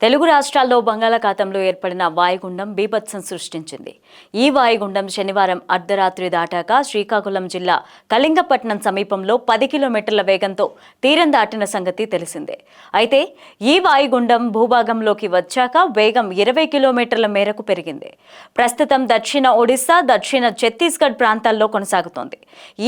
తెలుగు రాష్ట్రాల్లో బంగాళాఖాతంలో ఏర్పడిన వాయుగుండం బీభత్సం సృష్టించింది. ఈ వాయుగుండం శనివారం అర్ధరాత్రి దాటాక శ్రీకాకుళం జిల్లా కళింగపట్నం సమీపంలో పది కిలోమీటర్ల వేగంతో తీరం దాటిన సంగతి తెలిసిందే. అయితే ఈ వాయుగుండం భూభాగంలోకి వచ్చాక వేగం ఇరవై కిలోమీటర్ల మేరకు పెరిగింది. ప్రస్తుతం దక్షిణ ఒడిశా దక్షిణ ఛత్తీస్గఢ్ ప్రాంతాల్లో కొనసాగుతోంది.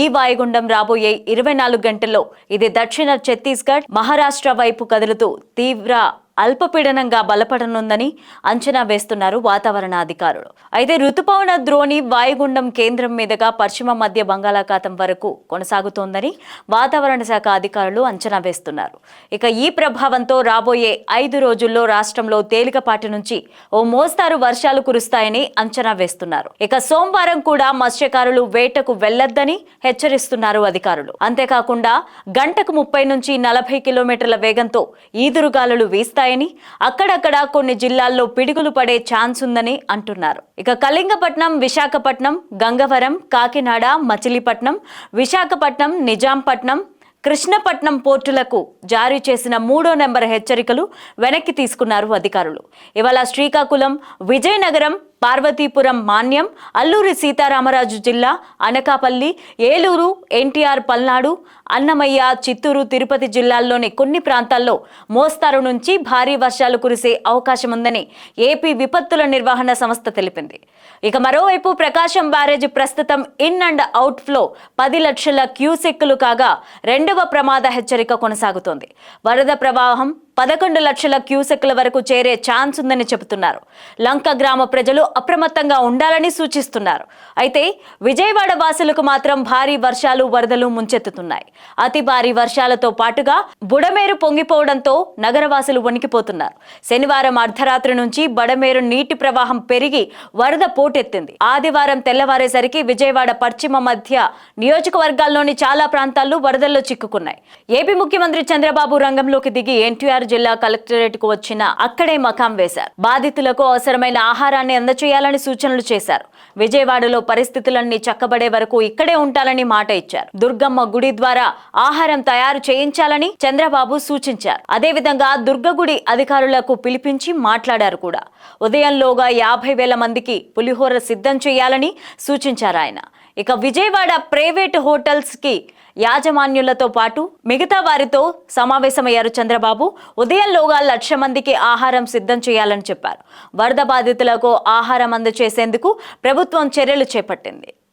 ఈ వాయుగుండం రాబోయే ఇరవై నాలుగు గంటల్లో ఇది దక్షిణ ఛత్తీస్గఢ్ మహారాష్ట్ర వైపు కదులుతూ తీవ్ర అల్పపీడనంగా బలపడనుందని అంచనా వేస్తున్నారు వాతావరణ అధికారులు అయితే రుతుపవన ద్రోణి వాయుగుండం కేంద్రం మీదుగా పశ్చిమ మధ్య బంగాళాఖాతం వరకు కొనసాగుతోందని వాతావరణ శాఖ అధికారులు అంచనా వేస్తున్నారు. ఇక ఈ ప్రభావంతో రాబోయే ఐదు రోజుల్లో రాష్ట్రంలో తేలికపాటి నుంచి ఓ మోస్తారు వర్షాలు కురుస్తాయని అంచనా వేస్తున్నారు. ఇక సోమవారం కూడా మత్స్యకారులు వేటకు వెళ్ళొద్దని హెచ్చరిస్తున్నారు అధికారులు. అంతేకాకుండా గంటకు ముప్పై నుంచి నలభై కిలోమీటర్ల వేగంతో ఈదురుగాలులు వీస్తాయని అక్కడక్కడ కొన్ని జిల్లాల్లో పిడుగులు పడే ఛాన్స్ ఉందని అంటున్నారు. ఇక కళింగపట్నం విశాఖపట్నం గంగవరం కాకినాడ మచిలీపట్నం విశాఖపట్నం నిజాంపట్నం కృష్ణపట్నం పోర్టులకు జారీ చేసిన మూడో నెంబర్ హెచ్చరికలు వెనక్కి తీసుకున్నారు అధికారులు. ఇవాళ శ్రీకాకుళం విజయనగరం పార్వతీపురం మాన్యం అల్లూరి సీతారామరాజు జిల్లా అనకాపల్లి ఏలూరు ఎన్టీఆర్ పల్నాడు అన్నమయ్య చిత్తూరు తిరుపతి జిల్లాల్లోని కొన్ని ప్రాంతాల్లో మోస్తారు నుంచి భారీ వర్షాలు కురిసే అవకాశం ఉందని ఏపీ విపత్తుల నిర్వహణ సంస్థ తెలిపింది. ఇక మరోవైపు ప్రకాశం బ్యారేజ్ ప్రస్తుతం ఇన్ అండ్ అవుట్ ఫ్లో పది లక్షల క్యూసెక్కులు కాగా రెండవ ప్రమాద హెచ్చరిక కొనసాగుతోంది. వరద ప్రవాహం పదకొండు లక్షల క్యూసెక్ల వరకు చేరే ఛాన్స్ ఉందని చెబుతున్నారు. లంక గ్రామ ప్రజలు అప్రమత్తంగా ఉండాలని సూచిస్తున్నారు. అయితే విజయవాడ వాసులకు మాత్రం భారీ వర్షాలు వరదలు ముంచెత్తుతున్నాయి. అతి భారీ వర్షాలతో పాటుగా బుడమేరు పొంగిపోవడంతో నగరవాసులు వణికిపోతున్నారు. శనివారం అర్ధరాత్రి నుంచి బడమేరు నీటి ప్రవాహం పెరిగి వరద పోటెత్తింది. ఆదివారం తెల్లవారేసరికి విజయవాడ పశ్చిమ మధ్య నియోజకవర్గాల్లోని చాలా ప్రాంతాల్లో వరదల్లో చిక్కుకున్నాయి. ఏపీ ముఖ్యమంత్రి చంద్రబాబు రంగంలోకి దిగి ఎన్టీఆర్ జిల్లా కలెక్టరేట్కు వచ్చిన అక్కడే మకాం వేశారు. బాధితులకు అవసరమైన ఆహారాన్ని అందచేయాలని సూచనలు చేశారు. విజయవాడలో పరిస్థితులన్నీ చక్కబడే వరకు ఇక్కడే ఉంటాలని మాట ఇచ్చారు. దుర్గమ్మ గుడి ద్వారా ఆహారం తయారు చేయించాలని చంద్రబాబు సూచించారు. అదేవిధంగా దుర్గగుడి అధికారులకు పిలిపించి మాట్లాడారు కూడా. ఉదయంలోగా యాభై వేల మందికి పులిహోర సిద్ధం చేయాలని సూచించారు ఆయన. ఇక విజయవాడ ప్రైవేట్ హోటల్స్కి యాజమాన్యులతో పాటు మిగతా వారితో సమావేశమయ్యారు చంద్రబాబు. ఉదయంలోగా లక్ష మందికి ఆహారం సిద్ధం చేయాలని చెప్పారు. వరద బాధితులకు ఆహారం అందజేసేందుకు ప్రభుత్వం చర్యలు చేపట్టింది.